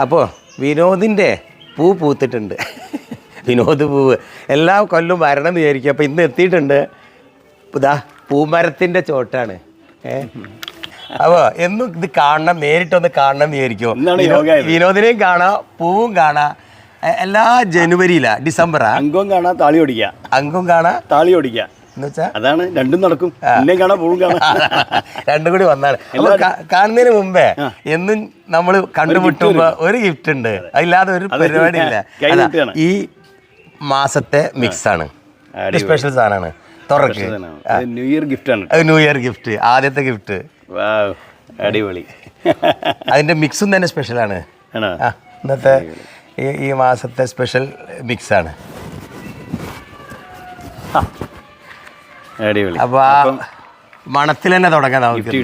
അപ്പോൾ വിനോദിന്റെ പൂ പൂത്തിട്ടുണ്ട്. വിനോദ് പൂവ്. എല്ലാ കൊല്ലും വരണം എന്ന് വിചാരിക്കും. അപ്പോൾ ഇന്ന് എത്തിയിട്ടുണ്ട്. ഇതാ പൂമരത്തിന്റെ ചോട്ടാണ്. ഏ? അപ്പോൾ എന്നും ഇത് കാണണം നേരിട്ടൊന്ന് കാണണം എന്ന് വിചാരിക്കും വിനോദിനെയും കാണാം പൂവും കാണാം. എല്ലാ ജനുവരിയിലാ ഡിസംബറാ. അംഗവും കാണാം താളി ഓടിക്കുക. അങ്കും കാണാം. താളി ഓടിക്കുക. അതാണ് രണ്ടും നടക്കും. എന്നെയും കാണാൻ കാണാൻ രണ്ടും കൂടി വന്നാണ് കാണുന്നതിന് മുമ്പേ എന്നും നമ്മൾ കണ്ടുമുട്ടുമ്പോ ഒരു ഗിഫ്റ്റ് ഉണ്ട്. അതില്ലാതെ ഒരു പരിപാടി ഇല്ല. ഈ മാസത്തെ മിക്സ് ആണ്. സ്പെഷ്യൽ സാധനമാണ്. തുറക്ക്. ന്യൂ ഇയർ ഗിഫ്റ്റ് ആണ് അത് ന്യൂ ഇയർ ഗിഫ്റ്റ് ആദ്യത്തെ ഗിഫ്റ്റ് അടിപൊളി. അതിന്റെ മിക്സും തന്നെ സ്പെഷ്യലാണ് ആണ്. ഇന്നത്തെ ഈ മാസത്തെ സ്പെഷ്യൽ മിക്സ് ആണ്. അടിപൊളി അപ്പൊ ആ മണത്തിൽ തന്നെ തുടങ്ങാം നമുക്ക്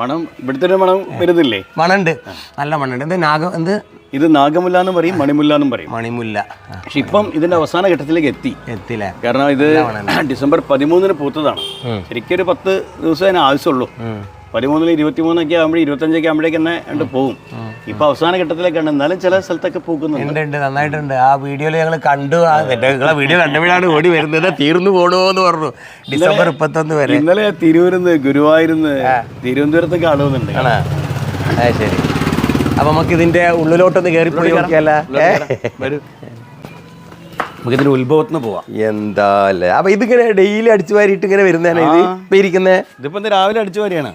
മണം ഇവിടുത്തെ മണം വരുന്നില്ലേ മണുണ്ട്. നല്ല മണുണ്ട്. എന്ത് നാഗം എന്ത്? ഇത് നാഗമുല്ല എന്നും പറയും മണിമുല്ല എന്നും പറയും. മണിമുല്ല. പക്ഷെ ഇപ്പം ഇതിന്റെ അവസാന ഘട്ടത്തിലേക്ക് എത്തി. എത്തില്ലേ കാരണം ഇത് ഡിസംബർ പതിമൂന്നിന് പൂത്തതാണ്. ശരിക്കും ഒരു പത്ത് ദിവസം അതിന് ആവശ്യമുള്ളൂ പതിമൂന്നിൽ ഇരുപത്തിമൂന്നൊക്കെ ആകുമ്പോൾ ഇരുപത്തഞ്ചൊക്കെ ആകുമ്പോഴേക്ക് തന്നെ രണ്ട് പോകും ഇപ്പൊ അവസാന ഘട്ടത്തിലേക്കാണ് എന്നാലും ചില സ്ഥലത്തൊക്കെ പൂക്കുന്നുണ്ട്. ഉണ്ട് ഉണ്ട്. നന്നായിട്ടുണ്ട്. ആ വീഡിയോയിൽ ഞങ്ങൾ കണ്ടു. ആ നിങ്ങളെ വീഡിയോ കണ്ടപ്പോഴാണ് ഓടി വരുന്നത്. തീർന്നു പോണോ എന്ന് പറഞ്ഞു ഡിസംബർ മുപ്പത്തൊന്ന് വരെ. ഇന്നലെ തിരൂരിന്ന് ഗുരുവായൂരുന്ന് തിരുവനന്തപുരത്തൊക്കെ ആളുന്നുണ്ട് ശരി. അപ്പൊ നമുക്ക് ഇതിന്റെ ഉള്ളിലോട്ടൊന്ന് കയറിപ്പോയി നോക്കിയാലേ? വരൂ. നമുക്ക് ഇതിന്റെ ഉത്ഭവത്തിന് പോവാം. എന്താ അല്ലേ അപ്പൊ ഇതിങ്ങനെ ഡെയിലി അടിച്ചു വാരിയിട്ട് ഇങ്ങനെ വരുന്നതാണ് ഇത്? ഇപ്പൊ ഇരിക്കുന്നേ? ഇതിപ്പോ എന്താ രാവിലെ അടിച്ചു വാരിയാണ്.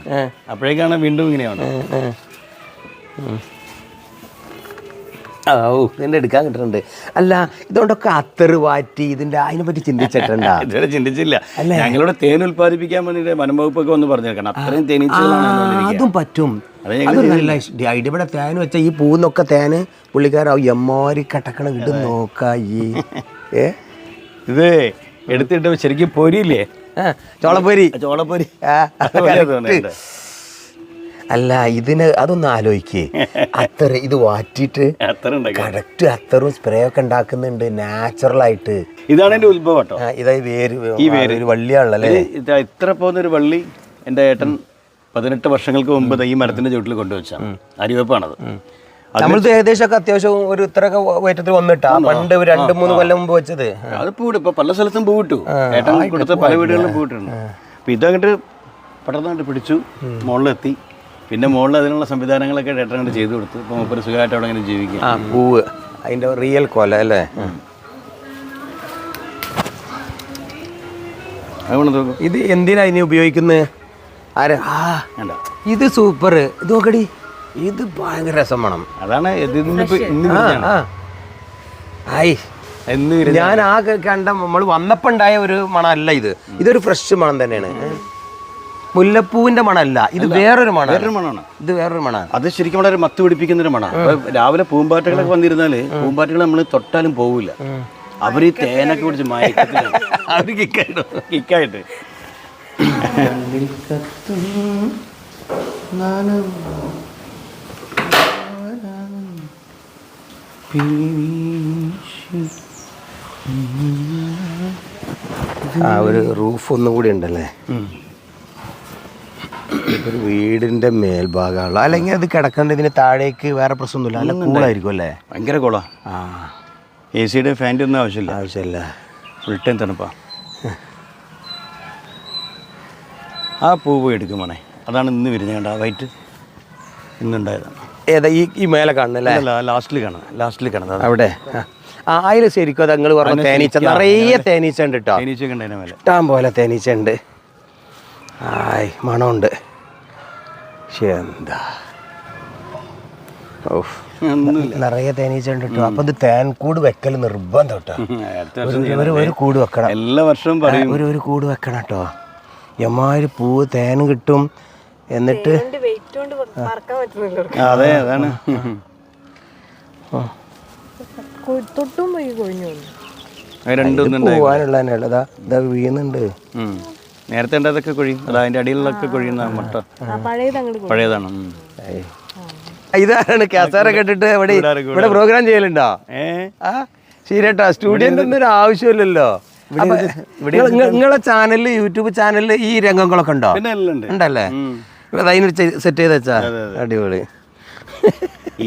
അപ്പോഴേക്കാണ് വീണ്ടും ഇങ്ങനെയാണ്. ഓ ഇതിന്റെ എടുക്കാൻ കിട്ടുന്നുണ്ട് അല്ല ഇതുകൊണ്ടൊക്കെ അത്തറ് വാറ്റി ഇതിന്റെ അതിനെ പറ്റി ചിന്തിച്ചിട്ടുണ്ടാ? ഇതുവരെ ചിന്തിച്ചില്ല. ഞങ്ങളുടെ തേൻ ഉൽപ്പാദിപ്പിക്കാൻ വേണ്ടി വനംവകുപ്പൊക്കെ ഒന്ന് പറഞ്ഞേക്കണം. അത്രയും തേനീച്ചകളാണ്. അതും പറ്റും. അത് അതൊരു നല്ല ഐഡിയ ഇവിടെ തേൻ വെച്ച ഈ പൂന്നൊക്കെ തേന് പുള്ളിക്കാരാവും എമ്മാരി കട്ടക്കണം ഇടും നോക്കായി ഏ? ഇത് എടുത്തിട്ട് ശരിക്കും പൊരിയില്ലേ? ചോളപ്പൊരി. ചോളപ്പൊരി. അല്ല ഇതിന് അതൊന്ന് ആലോചിക്കേ അത്തർ ഇത് വാറ്റിയിട്ട് അത്ര ഉണ്ടാക്കി കറക്റ്റ് അത്തറും സ്പ്രേ ഒക്കെ ഉണ്ടാക്കുന്നുണ്ട് നാച്ചുറൽ ആയിട്ട്. ഇതാണ് എന്റെ ഉത്ഭവം കേട്ടോ. ഇതായി വേര് ഈ വേര്. ഒരു വള്ളിയാണല്ലേ ഇത് ഇതാ ഇത്ര പോകുന്ന ഒരു വള്ളി എന്റെ ഏട്ടൻ പതിനെട്ട് വർഷങ്ങൾക്ക് മുമ്പ് ഈ മരത്തിന്റെ ചുവട്ടിൽ കൊണ്ടുവച്ച അരിവെപ്പാണത്. നമ്മൾ ഏകദേശം ഒക്കെ അത്യാവശ്യം ഒരു ഇത്രയൊക്കെ വേറ്റത്തിൽ വന്നിട്ടാ. പണ്ട് ഒരു രണ്ട് മൂന്ന് കൊല്ലം മുമ്പ് വെച്ചത്. അത് പൂവിടും ഇപ്പൊ പല സ്ഥലത്തും പൂവിട്ടു. ഏട്ടൻ കൊടുത്ത പല വീടുകളിലും പൂവിട്ടുണ്ട് അപ്പൊ ഇതങ്ങോട്ട് പെട്ടെന്നായിട്ട് പിടിച്ചു. മുകളിലെത്തി പിന്നെ മുകളിൽ അതിനുള്ള സംവിധാനങ്ങളൊക്കെ ഏട്ടൻ അങ്ങോട്ട് ചെയ്തു കൊടുത്തു. ഇപ്പൊ മുപ്പത് സുഖമായിട്ട് അവിടെ അങ്ങനെ ജീവിക്കും. പൂവ്. അതിന്റെ റിയൽ കൊല അല്ലേ? ഇത് എന്തിനാ ഇനി ഉപയോഗിക്കുന്നത് ആരാ? ഇത് സൂപ്പർ ഇത് നോക്കടി. ഇത് ഭയങ്കര രസം വേണം അതാണ് ഇതിന്നിപ്പോ ഇന്ന് ആ ആയി എന്ന് ഞാൻ ആ കണ്ട നമ്മൾ വന്നപ്പോൾ ഉണ്ടായ ഒരു മണമല്ല ഇത്. ഇതൊരു ഫ്രഷ് മണം തന്നെയാണ്. മുല്ലപ്പൂവിന്റെ മണമല്ല ഇത് വേറൊരു മണം വേറൊരു മണമാണ്. ഇത് വേറൊരു മണമാണ്. അത് ശരിക്കും വളരെ മത്ത് പിടിപ്പിക്കുന്ന ഒരു മണമാണ്. രാവിലെ പൂമ്പാറ്റകളൊക്കെ വന്നിരുന്നാൽ പൂമ്പാറ്റകൾ നമ്മൾ തൊട്ടാലും പോവില്ല. അവർ ഈ തേനൊക്കെ പിടിച്ച് മയക്കത്തിലാണ് അവർ കിക്കായിട്ടോ? കിക്കായിട്ട്. ആ ഒരു റൂഫ് ഒന്നും കൂടി ഉണ്ടല്ലേ? ഒരു വീടിന്റെ മേൽഭാഗമുള്ള അല്ലെങ്കിൽ അത് കിടക്കേണ്ട ഇതിന് താഴേക്ക് വേറെ പ്രശ്നമൊന്നുമില്ല. നല്ല കൂളായിരിക്കും അല്ലേ? ഭയങ്കര കൂളാ. ആ. എ സിയുടെ ഫാന്റെ ഒന്നും ആവശ്യമില്ല. ആവശ്യമില്ല. ഫുൾ ടൈം തണുപ്പാ. ആ പൂ പോയി എടുക്കും മോനെ. അതാണ് ഇന്ന് വിരിഞ്ഞ കണ്ട? വൈറ്റ് ഇന്നുണ്ടായതാണ്. ഏതാ ഈ ഈ മേലെ കാണുന്നല്ലേ അല്ല? ലാസ്റ്റിൽ കാണാം ലാസ്റ്റിൽ കാണുന്നത് അവിടെ. അതിൽ ശരിക്കും അത് നിങ്ങൾ പറഞ്ഞ തേനീച്ച നിറയെ തേനീച്ച ഉണ്ട് കേട്ടോ ഇഷ്ടം പോലെ തേനീച്ച ഉണ്ട് ആയ് മണമുണ്ട്. എന്താ? നിറയെ തേനീച്ച ഉണ്ട് കേട്ടോ അപ്പൊ ഇത് തേൻകൂട് വെക്കൽ നിർബന്ധം കേട്ടോ ഒരു- കൂട് വെക്കണം. എല്ലാ വർഷവും പറയും. ഒരു ഒരു കൂട് വെക്കണം കേട്ടോ എമ്മാതിരി പൂവ് തേനും കിട്ടും എന്നിട്ട് അതെ അതാണ്. തൊട്ടും പോയി കൊഴിഞ്ഞു വീഴുന്നുണ്ട്. നേരത്തെ ഉണ്ടതൊക്കെ കൊഴിയും അതാ അതിന്റെ അടിയിലൊക്കെ കൊഴിയുന്ന മുട്ട. ആ പഴയത് അങ്ങോട്ട് പഴയതാണ്. ഇതാണ് കാസാരൊക്കെ ഇട്ടിട്ട് ഇവിടെ ഇവിടെ പ്രോഗ്രാം ചെയ്യലുണ്ടോ? ആ ശരിയേട്ടാ സ്റ്റുഡിയോന്റെ ഒന്നും ഒരു ആവശ്യമില്ലല്ലോ. നിങ്ങൾ ചാനലിൽ യൂട്യൂബ് ചാനലിൽ ഈ രംഗങ്ങളൊക്കെ ഉണ്ടോ? ഉണ്ടല്ലേ. അതിനൊരു സെറ്റ് ചെയ്ത് വെച്ചാ അടിപൊളി.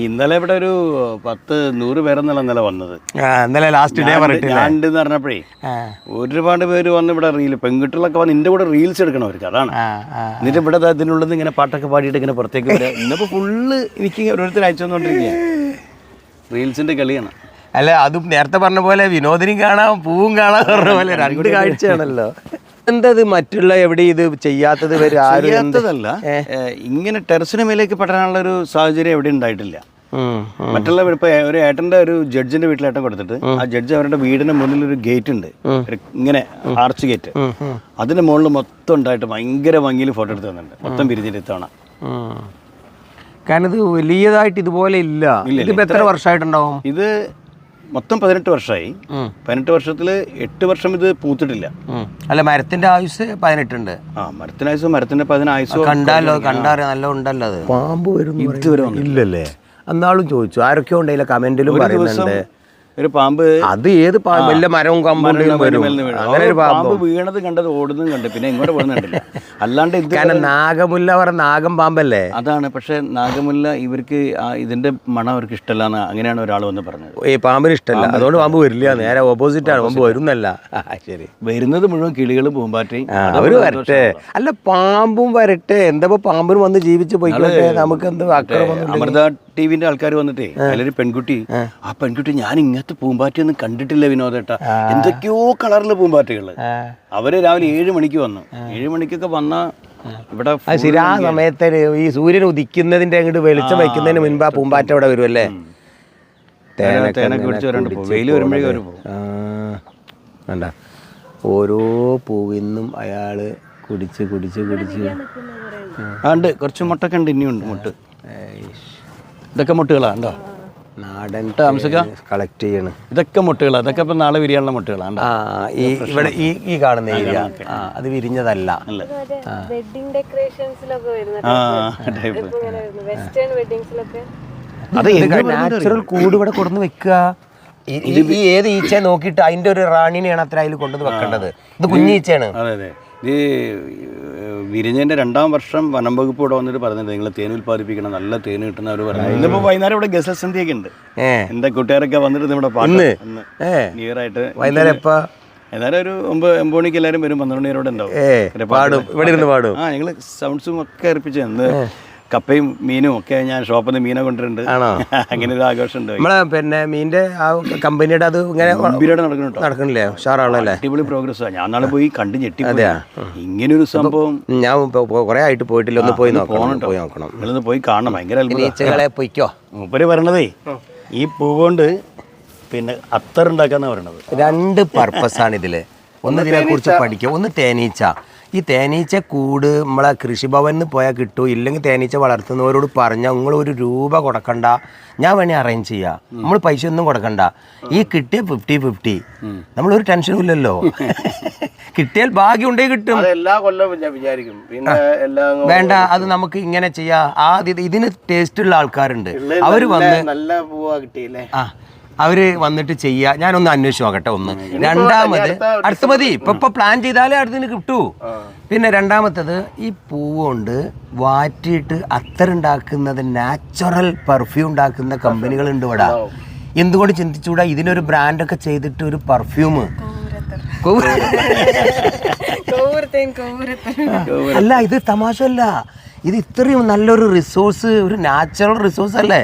ഇന്നലെ ഇവിടെ ഒരു പത്ത് നൂറ് പേരെന്നല്ല ഇന്നലെ വന്നത്. ഇന്നലെ ലാസ്റ്റ് ഡേ പറഞ്ഞിട്ട് എന്ന് പറഞ്ഞപ്പോഴേ ഒരുപാട് പേര് വന്ന് ഇവിടെ റീൽ പെൺകുട്ടികളൊക്കെ വന്ന് എന്റെ കൂടെ റീൽസ് എടുക്കണം അവർക്ക് അതാണ് എന്നിട്ട് ഇവിടെ ഇതിനുള്ളത് ഇങ്ങനെ പാട്ടൊക്കെ പാടിയിട്ട് ഇങ്ങനെ പുറത്തേക്ക് വരിക ഇന്നിപ്പോൾ ഫുള്ള് എനിക്ക് ഓരോരുത്തർ അയച്ചു വന്നോണ്ടിരിക്കുക റീൽസിന്റെ കളിയാണ്. അല്ല അതും നേരത്തെ പറഞ്ഞ പോലെ വിനോദിനും കാണാം പൂവും കാണാൻ പറഞ്ഞ പോലെ രണ്ട് കാഴ്ചയാണല്ലോ. എന്തത് മറ്റുള്ള എവിടെ ഇത് ചെയ്യാത്തത് വരും ചെയ്യാത്തതല്ല. ഇങ്ങനെ ടെറസിന് മേലേക്ക് പെടാനുള്ള ഒരു സാഹചര്യം എവിടെ ഉണ്ടായിട്ടില്ല. മറ്റുള്ള ഇപ്പൊ ഒരു ഏട്ടന്റെ ഒരു ജഡ്ജിന്റെ വീട്ടിൽ ഏട്ടൻ കൊടുത്തിട്ട് ആ ജഡ്ജ് അവരുടെ വീടിന്റെ മുന്നിൽ ഒരു ഗേറ്റ് ഉണ്ട്. ഇങ്ങനെ ആർച്ച് ഗേറ്റ്. അതിന്റെ മുകളിൽ മൊത്തം ഉണ്ടായിട്ട് ഭയങ്കര ഭംഗിയിൽ ഫോട്ടോ എടുത്ത് തന്നിട്ടുണ്ട്. മൊത്തം പിരിഞ്ഞിട്ട് ഇത്തവണ. കാരണം ഇത് വലിയതായിട്ട് ഇതുപോലെ ഇല്ല. ഇതിപ്പോ എത്ര വർഷമായിട്ടുണ്ടാവും? ഇത് മൊത്തം പതിനെട്ട് വർഷമായി പതിനെട്ട് വർഷത്തിൽ എട്ട് വർഷം ഇത് പൂത്തിട്ടില്ല. അല്ല മരത്തിന്റെ ആയുസ് പതിനെട്ടുണ്ട്. ആ മരത്തിനായുസോ മരത്തിന്റെ പതിനായുസോ കണ്ടാലോ കണ്ടാലോ നല്ല ഉണ്ടല്ലോ അത്. പാമ്പ് വരുന്നു ഇല്ലല്ലേ? അന്നാളും ചോദിച്ചു. ആരൊക്കെയോ ഉണ്ടല്ലോ കമന്റിലും പറയുന്നുണ്ട്. ഒരു പാമ്പ് അത് ഏത് പാമ്പ് വല്ല മരവും വരും. അങ്ങനെ ഒരു പാമ്പ്. വീണത് കണ്ടത് ഓടുന്നതും കണ്ട്. പിന്നെ ഇങ്ങോട്ട് പോകുന്നത് കണ്ടില്ല. അല്ലാണ്ട് കാരണം നാഗമുല്ല പറഞ്ഞ നാഗം പാമ്പല്ലേ? അതാണ്. പക്ഷെ നാഗമുല്ല ഇവർക്ക് ഇതിന്റെ മണം അവർക്ക് ഇഷ്ടമല്ല അങ്ങനെയാണ് ഒരാൾ വന്ന് പറഞ്ഞത്. ഈ പാമ്പിന് ഇഷ്ടമല്ല അതുകൊണ്ട് പാമ്പ് വരില്ല. നേരെ ഓപ്പോസിറ്റ് ആണ്. പാമ്പ് വരുന്നല്ല. ശരി. വരുന്നത് മുഴുവൻ കിളികളും പൂമ്പാറ്റയും. അവർ വരട്ടെ. അല്ല പാമ്പും വരട്ടെ. എന്താ പാമ്പിന് വന്ന് ജീവിച്ച് പോയിക്കോട്ടെ? നമുക്ക് എന്ത് ആക്രമണം ടിവിന്റെ ആൾക്കാർ വന്നിട്ടേ അതിലൊരു പെൺകുട്ടി ആ. പെൺകുട്ടി ഞാൻ ഇങ്ങനത്തെ പൂമ്പാറ്റയൊന്നും കണ്ടിട്ടില്ല വിനോദേട്ടാ. എന്തൊക്കെയോ കളറിലെ പൂമ്പാറ്റകൾ അവർ രാവിലെ ഏഴ് മണിക്ക് വന്നു. ഏഴ് മണിക്കൊക്കെ വന്ന ഇവിടെ ശരി ആ സമയത്ത് ഈ സൂര്യൻ ഉദിക്കുന്നതിന്റെ അങ്ങോട്ട് വെളിച്ചം വയ്ക്കുന്നതിന് മുൻപ് ആ പൂമ്പാറ്റ അവിടെ വരുമല്ലേ തേനൊക്കെ തേനൊക്കെ ഇങ്ങനെ പിടിച്ച് വരാണ്ട് പോകും. കുടിച്ച് വെയിൽ വരുമ്പോഴേക്കും അവർ പോകും. വേണ്ട. ഓരോ പൂവിന്നും അയാൾ കുടിച്ച് കുടിച്ച് കുടിച്ച്. ആ ഉണ്ട്. കുറച്ച് മുട്ടൊക്കെ ഉണ്ട്. ഇനിയുണ്ട് മുട്ട്. ഇതൊക്കെ മുട്ടുകളാ ഉണ്ടോ നാടൻ താമസിക്ക? കളക്ട് ചെയ്യണം. ഇതൊക്കെ മുട്ടുകളാ. ഇതൊക്കെ ഇപ്പം നാളെ വിരിയാനുള്ള മുട്ടുകളാണ് ആ ഈ ഇവിടെ ഈ ഈ കാണുന്ന ഏരിയ. ആ അത് വിരിഞ്ഞതല്ല. വെഡിങ് ഡെക്കറേഷൻസിലൊക്കെ വരുന്ന വെസ്റ്റേൺ വെഡിങ്സിലൊക്കെ അത് നാച്ചുറൽ കൂട് ഇവിടെ കൊടുന്ന് വെക്കുക. ഈ- ഈ- ഈ ഏത് ഈച്ചയെ നോക്കിയിട്ട് അതിന്റെ ഒരു റാണിനെയാണ് അത്ര അതിൽ കൊണ്ടുവന്ന് വെക്കേണ്ടത്. ഇത് കുഞ്ഞീച്ചയാണ് അതെ അതെ. ഇത് വിരിഞ്ഞതിന്റെ രണ്ടാം വർഷം വനം വകുപ്പ് ഇവിടെ വന്നിട്ട് പറഞ്ഞിട്ട് നിങ്ങൾ തേൻ ഉൽപ്പാദിപ്പിക്കണം നല്ല തേൻ കിട്ടുന്ന അവർ പറഞ്ഞു ഇന്നിപ്പോൾ വൈകുന്നേരം ഇവിടെ ഗസൽ സന്ധ്യയൊക്കെ ഉണ്ട്. എന്റെ എന്റെ കൂട്ടുകാരൊക്കെ വന്നിട്ട് നമ്മുടെ പാട്ട് ഇന്ന്? ഇന്ന് ഏ. ന്യൂ ഇയർ ആയിട്ട് വൈകുന്നേരം എപ്പോൾ ഏതായാലും ഒരു ഒമ്പത് ഒമ്പത് മണിക്ക് എല്ലാവരും വരും. പന്ത്രണ്ട് മണിയോടെ ഉണ്ടാവും. പാടും. ഇവിടെ ഇരുന്ന് പാടും. ആ ഞങ്ങൾ സൗണ്ട്സും ഒക്കെ അർപ്പിച്ചു ഇന്ന് കപ്പയും മീനും ഒക്കെ ഞാൻ ഷോപ്പിൽ നിന്ന് മീനെ കൊണ്ടുവരുന്നുണ്ട് ആണോ? അങ്ങനെ ഒരു ആഘോഷം ഉണ്ട് നമ്മളെ പിന്നെ മീന്റെ ആ കമ്പനിയുടെ അത് ഇങ്ങനെ ഗംഭീരമായിട്ട് നടക്കണില്ലേ? ഉഷാറാണല്ലേ? അടിപൊളി പ്രോഗ്രസ് ഞാൻ നാളെ പോയി കണ്ട് ഞെട്ടി ഇങ്ങനെ ഒരു സംഭവം. ഞാൻ കുറെ ആയിട്ട് പോയിട്ടില്ല. ഒന്ന് പോയി നോക്കണം പോയി നോക്കണം. നിങ്ങളൊന്ന് പോയി കാണണം. ഭയങ്കര പൊയ്ക്കോ. മൂപ്പര് പറയണതേ ഈ പൂവുകൊണ്ട് പിന്നെ അത്തർ ഉണ്ടാക്കാന്നാ പറയണത്. രണ്ട് പർപ്പസാണ് ഇതിൽ. ഒന്ന് ഇതിനെ കുറിച്ച് പഠിക്കുക ഒന്ന് തേനീച്ച. ഈ തേനീച്ച കൂട് നമ്മളെ കൃഷിഭവനിൽ പോയാൽ കിട്ടൂ ഇല്ലെങ്കിൽ തേനീച്ച വളർത്തുന്നവരോട് പറഞ്ഞാൽ നിങ്ങൾ ഒരു രൂപ കൊടുക്കണ്ട. ഞാൻ വേണേ അറേഞ്ച് ചെയ്യാം. നമ്മൾ പൈസ ഒന്നും കൊടുക്കണ്ട. ഈ കിട്ടിയ ഫിഫ്റ്റി ഫിഫ്റ്റി നമ്മളൊരു ടെൻഷനും ഇല്ലല്ലോ. കിട്ടിയാൽ ഭാഗ്യം ഉണ്ടെങ്കിൽ കിട്ടും. എല്ലാ കൊല്ലവും ഞാൻ വിചാരിക്കും. പിന്നെ വേണ്ട അത് നമുക്ക് ഇങ്ങനെ ചെയ്യാം. ആ ഇത് ഇതിന് ടേസ്റ്റ് ഉള്ള ആൾക്കാരുണ്ട്. അവർ വന്ന് നല്ല പൂവാ കിട്ടിയില്ലേ? ആ. അവർ വന്നിട്ട് ചെയ്യുക ഞാനൊന്ന് അന്വേഷിച്ച് നോക്കട്ടെ ഒന്ന്. രണ്ടാമത് അടുത്ത മതി ഇപ്പൊ ഇപ്പൊ പ്ലാൻ ചെയ്താലേ അടുത്തിന് കിട്ടൂ. പിന്നെ രണ്ടാമത്തത് ഈ പൂവുകൊണ്ട് വാറ്റിയിട്ട് അത്തറുണ്ടാക്കുന്നത് നാച്ചുറൽ പെർഫ്യൂം ഉണ്ടാക്കുന്ന കമ്പനികളുണ്ട് ഇവിടെ. എന്തുകൊണ്ട് ചിന്തിച്ചുകൂടാ ഇതിനൊരു ബ്രാൻഡൊക്കെ ചെയ്തിട്ട് ഒരു പെർഫ്യൂം അല്ല ഇത് തമാശ അല്ല ഇത് ഇത്രയും നല്ലൊരു റിസോഴ്സ് ഒരു നാച്ചുറൽ റിസോഴ്സ് അല്ലേ?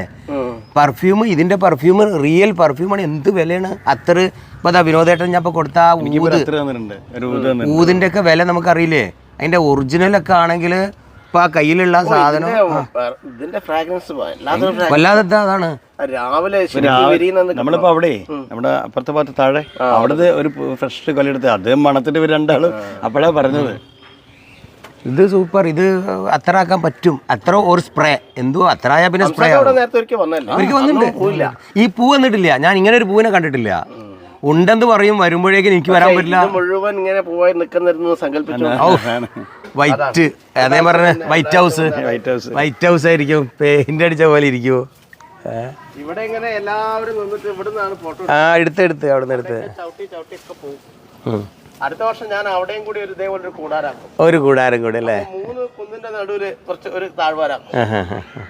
പെർഫ്യൂം ഇതിന്റെ പെർഫ്യൂം റിയൽ പെർഫ്യൂമാണ് എന്ത് വിലയാണ്? അത്ര ഇപ്പൊ അതാ വിനോദേട്ടൻ ഞാൻ ഇപ്പൊ കൊടുത്ത ആ ഊത്. ഊതിന്റെ ഒക്കെ വില നമുക്കറിയില്ലേ? അതിന്റെ ഒറിജിനൽ ഒക്കെ ആണെങ്കിൽ ഇപ്പൊ ആ കയ്യിലുള്ള സാധനം ഇതിന്റെ ഫ്രാഗ്രൻസ് എല്ലാത്തിനും വല്ലാതെ അതാണ്? രാവിലെ നമ്മളിപ്പോ അവിടെ നമ്മുടെ അപ്പുറത്തെ ഭാഗത്ത് താഴെ അവിടുത്തെ ഒരു ഫ്രഷ് കൊലെടുത്ത് അത് മണത്തിന്റെ രണ്ടാളും അപ്പോഴാ പറഞ്ഞത്. ഇത് സൂപ്പർ. ഇത് അത്ര ആക്കാൻ പറ്റും. അത്ര ഒരു സ്പ്രേ എന്തോ അത്ര ആയാൽ പിന്നെ സ്പ്രേ ഒരിക്കൽ വന്നിട്ടുണ്ട്. ഈ പൂ വന്നിട്ടില്ല. ഞാൻ ഇങ്ങനെ ഒരു പൂവിനെ കണ്ടിട്ടില്ല. ഉണ്ടെന്ന് പറയും വരുമ്പോഴേക്കും എനിക്ക് വരാൻ പറ്റില്ല. മുഴുവൻ ഇങ്ങനെ പോയി നിൽക്കുന്നിരുന്നു സങ്കല്പിച്ചു. വൈറ്റ് അതേ പറഞ്ഞ white house white house white house ആയിരിക്കും. പെയിന്റ് അടിച്ച പോലെ ഇരിക്കുമോ ഇവിടെ ഇങ്ങനെ എല്ലാവരും നിന്നിട്ട് ഇവിടുന്നാണ് ഫോട്ടോ ആ എടുത്ത് എടുത്ത്. അവിടെ നിന്ന് എടുത്ത് അടുത്ത വർഷം ഞാൻ അവിടെയും കൂടി ഒരു ഇതേപോലെ ഒരു കൂടാരാക്കും. ഒരു കൂടാരം കൂടി അല്ലേ? മൂന്ന് കുന്നിന്റെ നടുവിൽ കുറച്ച് ഒരു താഴ്വാരാക്കും.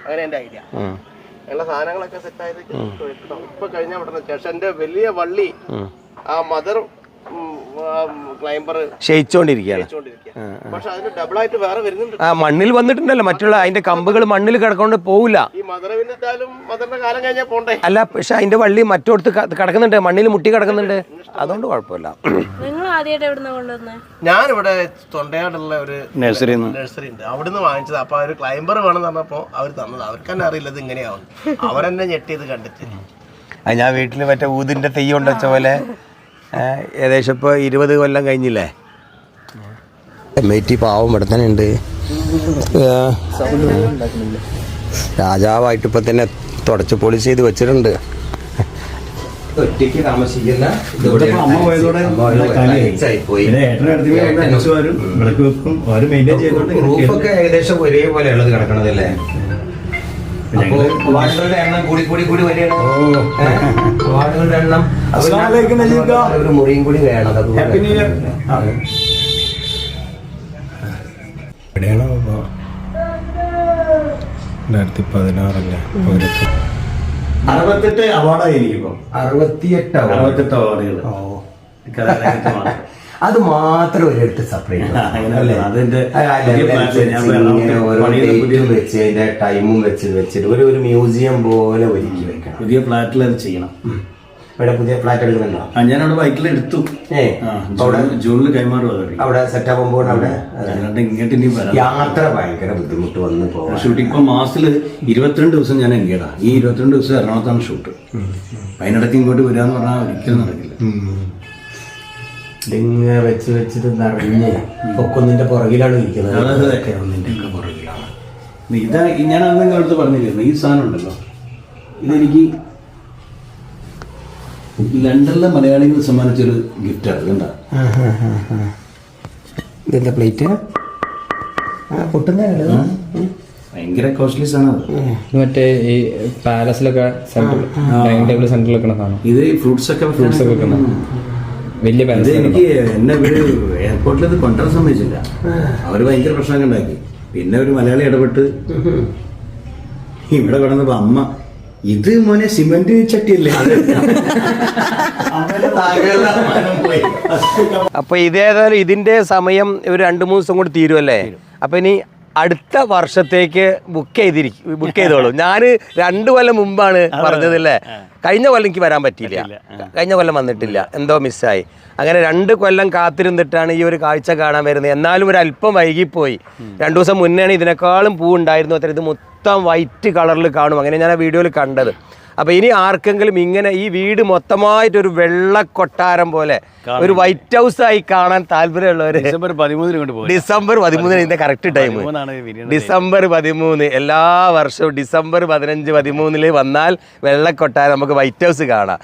അങ്ങനെ എന്റെ ഐഡിയ. എല്ലാ സാധനങ്ങളൊക്കെ സെറ്റ് ആയത് ഇപ്പൊ കഴിഞ്ഞ പെട്ടെന്ന് എന്റെ വലിയ വള്ളി ആ മദർ ക്ലൈംബർ ക്ഷയിച്ചുകൊണ്ടിരിക്കുകയാണ് പക്ഷെ അതിന് ഡബിൾ ആയിട്ട് വേറെ വരുന്നുണ്ട്. ആ മണ്ണിൽ വന്നിട്ടുണ്ടല്ലോ മറ്റുള്ള അതിന്റെ കമ്പുകൾ മണ്ണിൽ കിടക്കൊണ്ട് പോവില്ല. ഈ കാലം കഴിഞ്ഞാൽ പോണ്ടേ? അല്ല പക്ഷെ അതിന്റെ വള്ളി മറ്റോടത്ത് കിടക്കുന്നുണ്ട്. മണ്ണിൽ മുട്ടി കിടക്കുന്നുണ്ട്. അതുകൊണ്ട് കുഴപ്പമില്ല. നിങ്ങൾ ആദ്യമായിട്ട് എവിടുന്ന കൊണ്ടുവന്നേ ഞാനിവിടെ തൊണ്ടയാടുള്ള ഒരു നഴ്സറി നഴ്സറി ഉണ്ട് അവിടുന്ന് വാങ്ങിച്ചത്. അപ്പൊ അവർ ക്ലൈംബർ വേണമെന്ന് പറഞ്ഞപ്പോ അവർ തന്നത്. അവർക്ക് തന്നെ അറിയില്ല ഇത് ഇങ്ങനെയാവും അവരെന്നെ ഞെട്ടിയത് കണ്ടിട്ട്. ഞാൻ വീട്ടിൽ മറ്റേ ഊതിന്റെ തെയ്യം ഉണ്ടോ പോലെ? ഏകദേശം ഇപ്പോൾ ഇരുപത് കൊല്ലം കഴിഞ്ഞില്ലേ? എം ഐ ടി പാവം ഇവിടെ തന്നെ ഉണ്ട്. രാജാവായിട്ട് ഇപ്പം തന്നെ തുടച്ച് പോളിഷ് ചെയ്ത് വെച്ചിട്ടുണ്ട്. ഒറ്റയ്ക്ക് താമസിക്കുന്ന റൂഫൊക്കെ ഏകദേശം ഒരേപോലെ ഉള്ളത് കിടക്കണതല്ലേ? വാർഡുകളുടെ എണ്ണം കൂടി കൂടി കൂടി വരികയാണ്. വാർഡുകളുടെ എണ്ണം. ഒരു മുറിയും കൂടി വേണം. എവിടെയാണോ രണ്ടായിരത്തി പതിനാറല്ലേ അറുപത്തെട്ട് അവാർഡായി എനിക്കിപ്പോ അറുപത്തിയെട്ട് അറുപത്തെട്ട് അവാർഡുകൾ അത് മാത്രം ഒരിടത്ത് സെപ്പറേറ്റ് വെച്ച് അതിന്റെ ടൈമും വെച്ച് വെച്ചിട്ട് ഒരു ഒരു മ്യൂസിയം പോലെ ഒരുക്കി വെക്കണം. പുതിയ ഫ്ലാറ്റിൽ അത് ചെയ്യണം. ഇവിടെ പുതിയ ഫ്ലാറ്റ് എടുക്കുന്നുണ്ടോ? ഞാൻ അവിടെ ബൈക്കിൽ എടുത്തു. അവിടെ ജൂണിൽ- കൈമാറും അവിടെ സെറ്റ് ആകുമ്പോൾ അവിടെ? ഇങ്ങോട്ട് ഇനി യാത്ര ഭയങ്കര ബുദ്ധിമുട്ട് വന്ന് പോകും ഷൂട്ട് ഇപ്പൊ മാസത്തിൽ ഇരുപത്തിരണ്ട് ദിവസം ഞാൻ എങ്കേടാ ഈ ഇരുപത്തിരണ്ട് ദിവസം എറണാകുളത്താണ് ഷൂട്ട്. അതിനിടയ്ക്ക് ഇങ്ങോട്ട് വരാന്ന് പറഞ്ഞാൽ ഒരിക്കലും നടക്കില്ല. ഇതിങ്ങനെ വെച്ച് വെച്ചിട്ട് നിറഞ്ഞ് പൊക്കൊന്നിന്റെ പുറകിലാണ് ഇരിക്കുന്നത്. അതെ, അതെ. ഒക്കെ ഒന്നിന്റെ ഒക്കെ പുറകിലാണ്. ഇതാ ഞാൻ അന്ന് നിങ്ങളുടെ അടുത്ത് പറഞ്ഞിരുന്നു ഈ സാധനം ഉണ്ടല്ലോ. ഇതെനിക്ക് ലണ്ടനിലെ മലയാളികൾ സമ്മാനിച്ചൊരു ഗിഫ്റ്റാണ് ഇതുണ്ടാ ഇതെന്താ പ്ലേറ്റ് പൊട്ടുന്ന ഭയങ്കര കോസ്റ്റ്ലി സാധനം ഇത് മറ്റേ ഈ പാലസിലൊക്കെ സെന്ററിൽ ഡൈനിങ് ടേബിൾ സെന്ററിൽ വെക്കണ സാധനം. ഇത് ഫ്രൂട്ട്സ് ഒക്കെ ഫ്രൂട്ട്സ് ഒക്കെ വെക്കുന്ന. വലിയ ഇത് എനിക്ക് എന്നെ ഇവർ എയർപോർട്ടിൽ ഇത് കൊണ്ടുവരാൻ സമ്മതിച്ചില്ല. അവർ ഭയങ്കര പ്രശ്നമൊക്കെ ഉണ്ടാക്കി പിന്നെ ഒരു മലയാളി ഇടപെട്ട്. ഇവിടെ കിടന്നപ്പോ അമ്മ ഇത് മോനെ സിമന്റ് ചട്ടിയല്ലേ? അപ്പൊ ഇതേതായാലും ഇതിന്റെ സമയം ഒരു രണ്ട് മൂന്ന് ദിവസം കൂടി തീരുമല്ലേ അപ്പൊ ഇനി അടുത്ത വർഷത്തേക്ക് ബുക്ക് ചെയ്തിരിക്കും ബുക്ക് ചെയ്തോളൂ. ഞാൻ രണ്ടു കൊല്ലം മുമ്പാണ് പറഞ്ഞതല്ലേ? കഴിഞ്ഞ കൊല്ലം എനിക്ക് വരാൻ പറ്റിയില്ല. കഴിഞ്ഞ കൊല്ലം വന്നിട്ടില്ല. എന്തോ മിസ്സായി. അങ്ങനെ രണ്ട് കൊല്ലം കാത്തിരുന്നിട്ടാണ് ഈ ഒരു കാഴ്ച കാണാൻ വരുന്നത്. എന്നാലും ഒരു അല്പം വൈകിപ്പോയി. രണ്ടു ദിവസം മുന്നെയാണ് ഇതിനേക്കാളും പൂ ഉണ്ടായിരുന്നു അത്ര ഇത് മൊത്തം വൈറ്റ് കളറിൽ കാണും. അങ്ങനെ ഞാൻ ആ വീഡിയോയിൽ കണ്ടത്. അപ്പൊ ഇനി ആർക്കെങ്കിലും ഇങ്ങനെ ഈ വീട് മൊത്തമായിട്ട് ഒരു വെള്ള കൊട്ടാരം പോലെ ഒരു വൈറ്റ് ഹൗസ് ആയി കാണാൻ താല്പര്യമുള്ളവര് ഡിസംബർ പതിമൂന്നിന് കൊണ്ട് ഡിസംബർ പതിമൂന്നിന് ഇതിന്റെ കറക്റ്റ് ടൈം ഡിസംബർ പതിമൂന്ന്. എല്ലാ വർഷവും ഡിസംബർ പതിനഞ്ച് പതിമൂന്നിൽ വന്നാൽ വെള്ളക്കൊട്ടാരം നമുക്ക് വൈറ്റ് ഹൗസ് കാണാം.